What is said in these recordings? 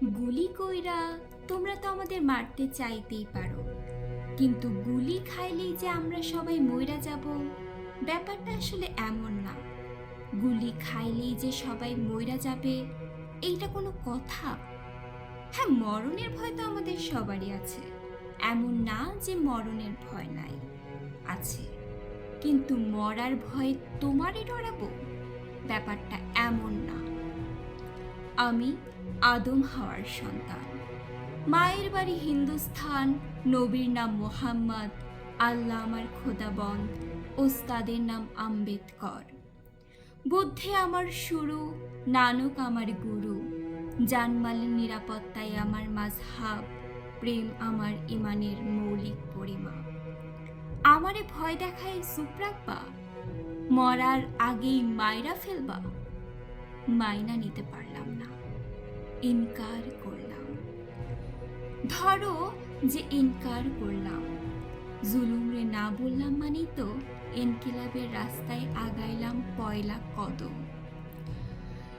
গুলি কইরা তোমরা তো আমাদের মারতে চাইতেই পারো। কিন্তু গুলি খাইলেই যে আমরা সবাই মইরা যাব, ব্যাপারটা আসলে এমন না। গুলি খাইলেই যে সবাই মইরা যাবে, এইটা কোনো কথা? হ্যাঁ মরণের ভয় তো আমাদের সবারই আছে। এমন না যে মরণের ভয় নাই, আছে। কিন্তু মরার ভয়ে তোমারই ডরাবো? ব্যাপারটা এমন না। আমি আদম হাওয়ার সন্তান। মায়ের বাড়ি হিন্দুস্থান, নবীর নাম মোহাম্মদ, আল্লাহ আমার খোদাবন্দ, ওস্তাদের নাম আম্বেদকর। বুদ্ধে আমার শুরু, নানক আমার গুরু। জানমালের নিরাপত্তায় আমার মাঝহাব, প্রেম আমার ইমানের মৌলিক পরিমাপ। আমারে ভয় দেখায় রাখবা মরার আগেই মায়রা ফেলবা। মাইনা নিতে পারলাম না। ইনকার করলাম। ধরো যে ইনকার করলাম। জুলুমরে না বললাম মানেই তো ইনকিলাবের রাস্তায় আগাইলাম পয়লা কদম।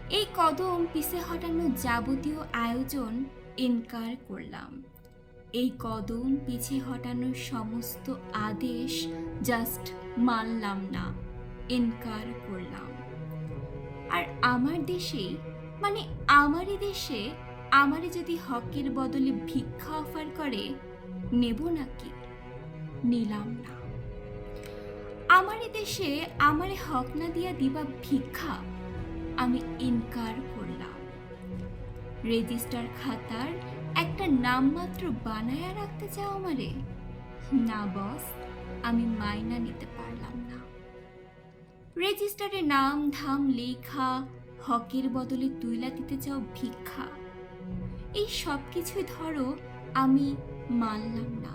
এই কদম পিছে হটানো যাবতীয় আয়োজন ইনকার করলাম। এই কদম পিছে হটানোর সমস্ত আদেশ জাস্ট মানলাম না। ইনকার করলাম। আর আমার দেশে মানে আমারই দেশে আমারে যদি হকের বদলে ভিক্ষা অফার করে, নেব নাকি? নিলাম না। আমারই দেশে আমারে হক না দিয়া দিবা ভিক্ষা, আমি ইনকার করলাম। রেজিস্টার খাতার একটা নামমাত্র বানায়া রাখতে চাও আমারে? না বস আমি মাইনা নিতে পারলাম রেজিস্টারে নাম, ধাম, লেখা, হকের বদলে তুইলা দিতে চাও ভিক্ষা। এই সব কিছুই ধরো, আমি মানলাম না,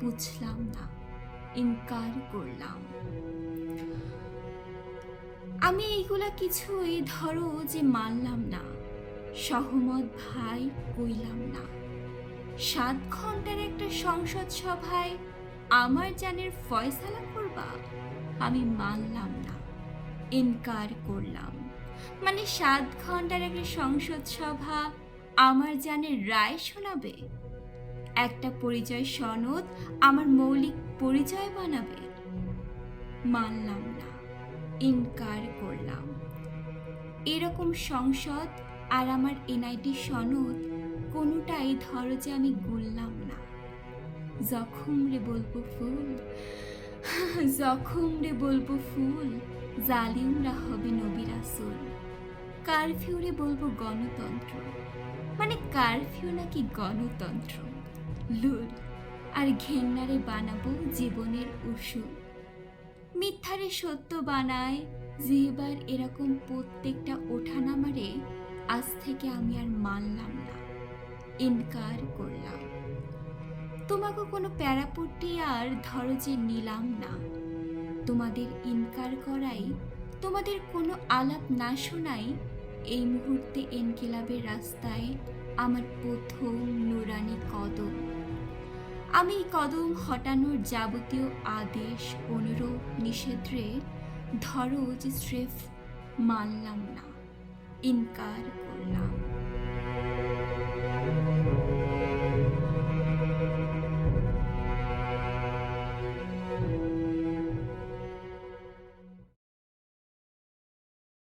বুঝলাম না, ইনকার করলাম। আমি এইগুলা কিছুই ধরো যে মানলাম না, সহমত ভাই কইলাম না। সাত ঘণ্টার একটা সংসদ সভায় আমার জানের ফয়সালা করবা, আমি মানলাম না। ইনকার করলাম। মানে সাত ঘণ্টার একটা সংসদ সভা আমার জানের রায় শোনাবে? একটা পরিচয় সনদ আমার মৌলিক পরিচয় বানাবে? মানলাম না, ইনকার করলাম। এরকম সংসদ আর আমার এনআইটি সনদ কোনোটাই ধরো যে আমি গুনলাম না। জখম রে বলব ফুল জখম রে বলব ফুল জালিমরা হবে নবী রাসূল? কারফিউ রে বলব গণতন্ত্র। মানে কারফিউ নাকি গণতন্ত্র? লুল, আর ঘেন্নারে বানাবো জীবনের ওষুধ মিথ্যারে সত্য বানায় যেবার এরকম প্রত্যেকটা ওঠানামারে আজ থেকে আমি আর মানলাম না। ইনকার করলাম। তোমাকে কোনো প্যারাপট্টি আর ধরো যে নিলাম না। তোমাদের ইনকার করাই, তোমাদের কোনো আলাপ না শোনাই, এই মুহূর্তে এনকিলাবের রাস্তায় আমার প্রথম নুরানি কদম। আমি কদম হটানোর যাবতীয় আদেশ, অনুরোধ নিষেধে ধরো যে স্রেফ মানলাম না, ইনকার করলাম।